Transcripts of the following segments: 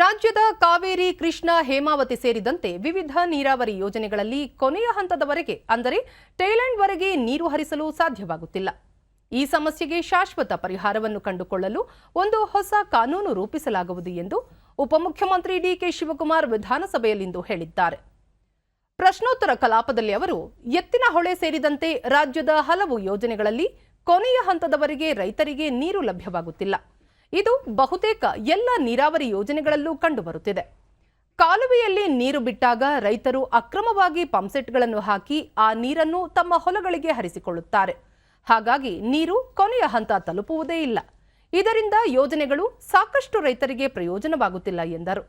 ರಾಜ್ಯದ ಕಾವೇರಿ, ಕೃಷ್ಣ, ಹೇಮಾವತಿ ಸೇರಿದಂತೆ ವಿವಿಧ ನೀರಾವರಿ ಯೋಜನೆಗಳಲ್ಲಿ ಕೊನೆಯ ಹಂತದವರೆಗೆ, ಅಂದರೆ ಟೈಲೆಂಡ್ವರೆಗೆ ನೀರು ಹರಿಸಲು ಸಾಧ್ಯವಾಗುತ್ತಿಲ್ಲ. ಈ ಸಮಸ್ಯೆಗೆ ಶಾಶ್ವತ ಪರಿಹಾರವನ್ನು ಕಂಡುಕೊಳ್ಳಲು ಒಂದು ಹೊಸ ಕಾನೂನು ರೂಪಿಸಲಾಗುವುದು ಎಂದು ಉಪಮುಖ್ಯಮಂತ್ರಿ ಡಿಕೆ ಶಿವಕುಮಾರ್ ವಿಧಾನಸಭೆಯಲ್ಲಿಂದು ಹೇಳಿದ್ದಾರೆ. ಪ್ರಶ್ನೋತ್ತರ ಕಲಾಪದಲ್ಲಿ ಅವರು, ಎತ್ತಿನ ಹೊಳೆ ಸೇರಿದಂತೆ ರಾಜ್ಯದ ಹಲವು ಯೋಜನೆಗಳಲ್ಲಿ ಕೊನೆಯ ಹಂತದವರೆಗೆ ರೈತರಿಗೆ ನೀರು ಲಭ್ಯವಾಗುತ್ತಿಲ್ಲ. ಇದು ಬಹುತೇಕ ಎಲ್ಲ ನೀರಾವರಿ ಯೋಜನೆಗಳಲ್ಲೂ ಕಂಡುಬರುತ್ತಿದೆ. ಕಾಲುವೆಯಲ್ಲಿ ನೀರು ಬಿಟ್ಟಾಗ ರೈತರು ಅಕ್ರಮವಾಗಿ ಪಂಪ್ಸೆಟ್ಗಳನ್ನು ಹಾಕಿ ಆ ನೀರನ್ನು ತಮ್ಮ ಹೊಲಗಳಿಗೆ ಹರಿಸಿಕೊಳ್ಳುತ್ತಾರೆ. ಹಾಗಾಗಿ ನೀರು ಕೊನೆಯ ಹಂತ ತಲುಪುವುದೇ ಇಲ್ಲ. ಇದರಿಂದ ಯೋಜನೆಗಳು ಸಾಕಷ್ಟು ರೈತರಿಗೆ ಪ್ರಯೋಜನವಾಗುತ್ತಿಲ್ಲ ಎಂದರು.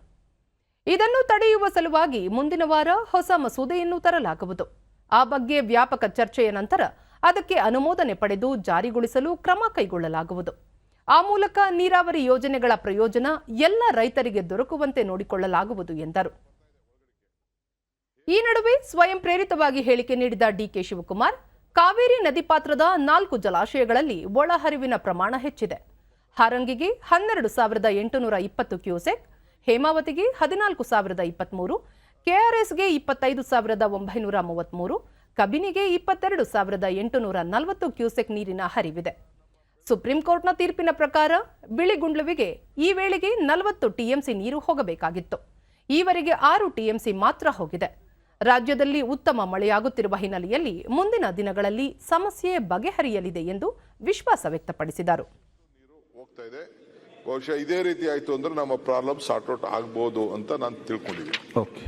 ಇದನ್ನು ತಡೆಯುವ ಸಲುವಾಗಿ ಮುಂದಿನ ವಾರ ಹೊಸ ಮಸೂದೆಯನ್ನು ತರಲಾಗುವುದು. ಆ ಬಗ್ಗೆ ವ್ಯಾಪಕ ಚರ್ಚೆಯ ನಂತರ ಅದಕ್ಕೆ ಅನುಮೋದನೆ ಪಡೆದು ಜಾರಿಗೊಳಿಸಲು ಕ್ರಮ ಕೈಗೊಳ್ಳಲಾಗುವುದು. ಆ ಮೂಲಕ ನೀರಾವರಿ ಯೋಜನೆಗಳ ಪ್ರಯೋಜನ ಎಲ್ಲ ರೈತರಿಗೆ ದೊರಕುವಂತೆ ನೋಡಿಕೊಳ್ಳಲಾಗುವುದು ಎಂದರು. ಈ ನಡುವೆ ಸ್ವಯಂ ಪ್ರೇರಿತವಾಗಿ ಹೇಳಿಕೆ ನೀಡಿದ ಡಿಕೆ ಶಿವಕುಮಾರ್, ಕಾವೇರಿ ನದಿ ಪಾತ್ರದ ನಾಲ್ಕು ಜಲಾಶಯಗಳಲ್ಲಿ ಒಳಹರಿವಿನ ಪ್ರಮಾಣ ಹೆಚ್ಚಿದೆ. ಹಾರಂಗಿಗೆ ಹನ್ನೆರಡು ಸಾವಿರದ ಎಂಟುನೂರ ಇಪ್ಪತ್ತು ಕ್ಯೂಸೆಕ್, ಹೇಮಾವತಿಗೆ ಹದಿನಾಲ್ಕು ಸಾವಿರದ ಇಪ್ಪತ್ಮೂರು, ಕೆಆರ್ಎಸ್ಗೆ ಇಪ್ಪತ್ತೈದು ಸಾವಿರದ ಒಂಬೈನೂರ ಮೂವತ್ಮೂರು, ಕಬಿನಿಗೆ ಇಪ್ಪತ್ತೆರಡು ಸಾವಿರದ ಎಂಟುನೂರ ನಲವತ್ತು ಕ್ಯೂಸೆಕ್ ನೀರಿನ ಹರಿವಿದೆ. ಸುಪ್ರೀಂ ಕೋರ್ಟ್ನ ತೀರ್ಪಿನ ಪ್ರಕಾರ ಬಿಳಿಗುಂಡ್ಲುವಿಗೆ ಈ ವೇಳೆಗೆ ನಲವತ್ತು ಟಿಎಂಸಿ ನೀರು ಹೋಗಬೇಕಾಗಿತ್ತು. ಈವರೆಗೆ ಆರು ಟಿಎಂಸಿ ಮಾತ್ರ ಹೋಗಿದೆ. ರಾಜ್ಯದಲ್ಲಿ ಉತ್ತಮ ಮಳೆಯಾಗುತ್ತಿರುವ ಹಿನ್ನೆಲೆಯಲ್ಲಿ ಮುಂದಿನ ದಿನಗಳಲ್ಲಿ ಸಮಸ್ಯೆ ಬಗೆಹರಿಯಲಿದೆ ಎಂದು ವಿಶ್ವಾಸ ವ್ಯಕ್ತಪಡಿಸಿದರು. ಹೋಗ್ತಾ ಇದೆ ಬಹುಶಃ ಇದೇ ರೀತಿ ಆಯಿತು ಅಂದ್ರೆ ನಮ್ಮ ಪ್ರಾಬ್ಲಮ್ ಸಾರ್ಟ್ ಔಟ್ ಆಗ್ಬೋದು ಅಂತ ನಾನು ತಿಳ್ಕೊಂಡಿದ್ದೀನಿ. ಓಕೆ.